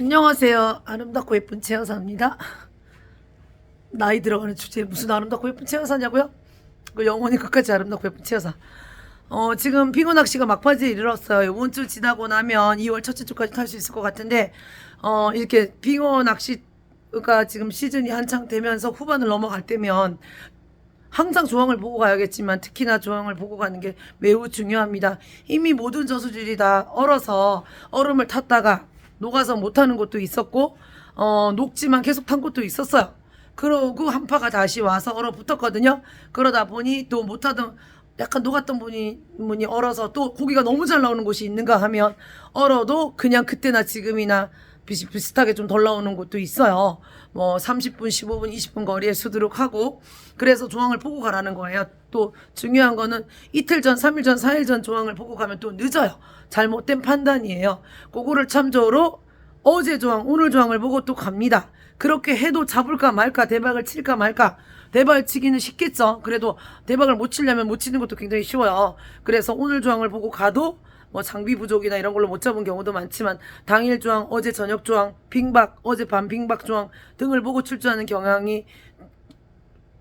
안녕하세요. 아름답고 예쁜 최여사입니다. 나이 들어가는 주제에 무슨 아름답고 예쁜 최여사냐고요? 그 영원히 끝까지 아름답고 예쁜 최여사. 어, 지금 빙어 낚시가 막바지에 이르렀어요. 이번 주 지나고 나면 2월 첫째 주까지 탈 수 있을 것 같은데, 어, 이렇게 빙어 낚시가 지금 시즌이 한창 되면서 후반을 넘어갈 때면 항상 조항을 보고 가야겠지만 특히나 조항을 보고 가는 게 매우 중요합니다. 이미 모든 저수질이 다 얼어서 얼음을 탔다가 녹아서 못하는 곳도 있었고 어, 녹지만 계속 탄 곳도 있었어요. 그러고 한파가 다시 와서 얼어붙었거든요. 그러다 보니 또 못하던 약간 녹았던 분이 분이 얼어서 또 고기가 너무 잘 나오는 곳이 있는가 하면 얼어도 그냥 그때나 지금이나 비슷 비슷하게 좀 덜 나오는 곳도 있어요. 뭐 30분, 15분, 20분 거리에 수두룩하고 그래서 조항을 보고 가라는 거예요. 또 중요한 거는 이틀 전, 3일 전, 4일 전 조항을 보고 가면 또 늦어요. 잘못된 판단이에요. 그거를 참조로 어제 조항, 오늘 조항을 보고 또 갑니다. 그렇게 해도 잡을까 말까, 대박을 칠까 말까. 대박을 치기는 쉽겠죠. 그래도 대박을 못 치려면 못 치는 것도 굉장히 쉬워요. 그래서 오늘 조항을 보고 가도 뭐 장비 부족이나 이런 걸로 못 잡은 경우도 많지만 당일 조항, 어제 저녁 조항, 빙박, 어제 밤 빙박 조항 등을 보고 출조하는 경향이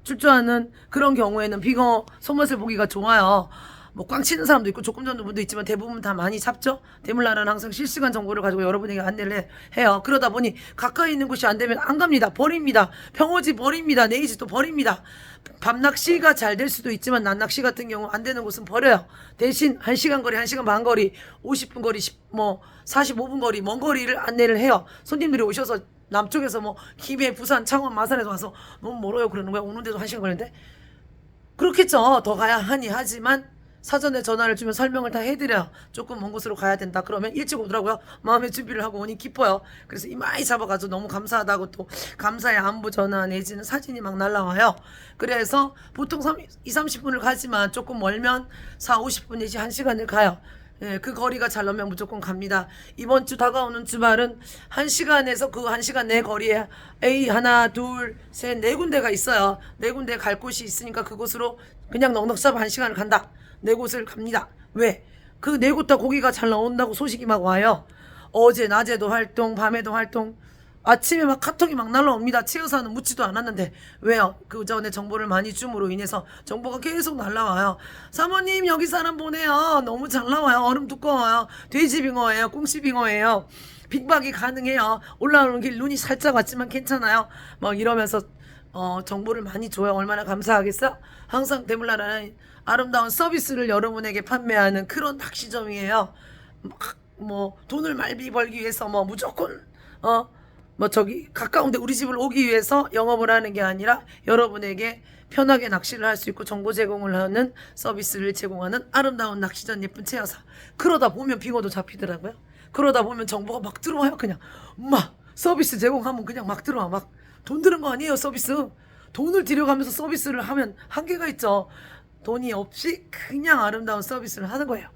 출조하는 그런 경우에는 빙어 손맛을 보기가 좋아요. 뭐 꽝 치는 사람도 있고 조금 잡는 분도 있지만 대부분 다 많이 잡죠. 대물나라는 항상 실시간 정보를 가지고 여러분에게 안내를 해- 해요. 그러다 보니 가까이 있는 곳이 안 되면 안 갑니다. 버립니다. 평오지 버립니다. 네이지 또 버립니다. 밤 낚시가 잘 될 수도 있지만 낮 낚시 같은 경우 안 되는 곳은 버려요. 대신 1시간 거리, 1시간 반 거리, 50분 거리, 10, 뭐 45분 거리, 먼 거리를 안내를 해요. 손님들이 오셔서 남쪽에서 뭐 김해, 부산, 창원, 마산에서 와서 너무 멀어요 그러는 거야. 오는데도 1시간 걸리는데 그렇겠죠. 더 가야 하니 하지만 사전에 전화를 주면 설명을 다 해드려요. 조금 먼 곳으로 가야 된다. 그러면 일찍 오더라고요. 마음의 준비를 하고 오니 기뻐요. 그래서 이마이 잡아가지고 너무 감사하다고 또 감사의 안부 전화 내지는 사진이 막 날라와요. 그래서 보통 3, 2, 30분을 가지만 조금 멀면 4, 50분 내지 1시간을 가요. 예, 그 거리가 잘 나면 무조건 갑니다. 이번 주 다가오는 주말은 한 시간에서 그한 시간 내 거리에 A 하나, 둘, 셋, 네 군데가 있어요. 네 군데 갈 곳이 있으니까 그곳으로 그냥 넉넉 잡아 한 시간을 간다. 네 곳을 갑니다. 왜? 그 네 곳 다 고기가 잘 나온다고 소식이 막 와요. 어제 낮에도 활동, 밤에도 활동, 아침에 막 카톡이 막 날라옵니다. 치어사는 묻지도 않았는데 왜요? 그 전에 정보를 많이 줌으로 인해서 정보가 계속 날라와요. 사모님 여기 사람 보내요. 너무 잘 나와요. 얼음 두꺼워요. 돼지빙어예요. 꽁시빙어예요. 빅박이 가능해요. 올라오는 길 눈이 살짝 왔지만 괜찮아요. 막 이러면서 어, 정보를 많이 줘요. 얼마나 감사하겠어? 항상 대물라라는 아름다운 서비스를 여러분에게 판매하는 그런 낚시점이에요. 막, 뭐 돈을 많이 벌기 위해서 뭐 무조건 어 뭐 저기 가까운데 우리 집을 오기 위해서 영업을 하는 게 아니라 여러분에게 편하게 낚시를 할 수 있고 정보 제공을 하는 서비스를 제공하는 아름다운 낚시전 예쁜 채여사 그러다 보면 빙어도 잡히더라고요 그러다 보면 정보가 막 들어와요 그냥 막 서비스 제공하면 그냥 막 들어와 막 돈 드는 거 아니에요 서비스 돈을 들여가면서 서비스를 하면 한계가 있죠 돈이 없이 그냥 아름다운 서비스를 하는 거예요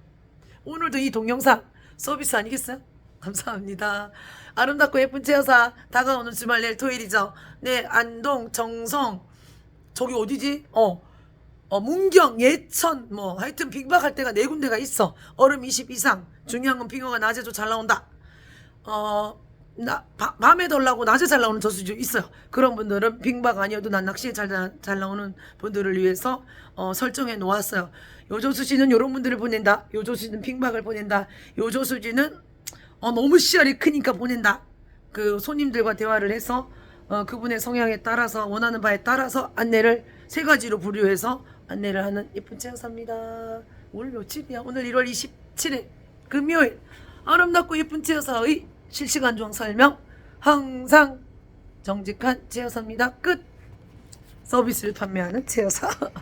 오늘도 이 동영상 서비스 아니겠어요? 감사합니다. 아름답고 예쁜 채여사 다가오는 주말 내일 토요일이죠. 네, 안동, 정성, 저기 어디지? 어, 어 문경, 예천, 뭐 하여튼 빙박할 때가 네 군데가 있어. 얼음 20 이상. 중요한 건 빙어가 낮에도 잘 나온다. 어, 나, 바- 밤에 덜라고 낮에 잘 나오는 저수지 있어요. 그런 분들은 빙박 아니어도 난 낚시에 잘, 나- 잘 나오는 분들을 위해서 어, 설정해 놓았어요. 요 저수지는 요런 분들을 보낸다. 요 저수지는 빙박을 보낸다. 요 저수지는 어, 너무 씨알이 크니까 보낸다. 그 손님들과 대화를 해서 어, 그분의 성향에 따라서 원하는 바에 따라서 안내를 세 가지로 분류해서 안내를 하는 예쁜 체여사입니다. 오늘 며칠이야? 오늘 1월 27일 금요일 아름답고 예쁜 체여사의 실시간 조항 설명 항상 정직한 체여사입니다. 끝. 서비스를 판매하는 체여사.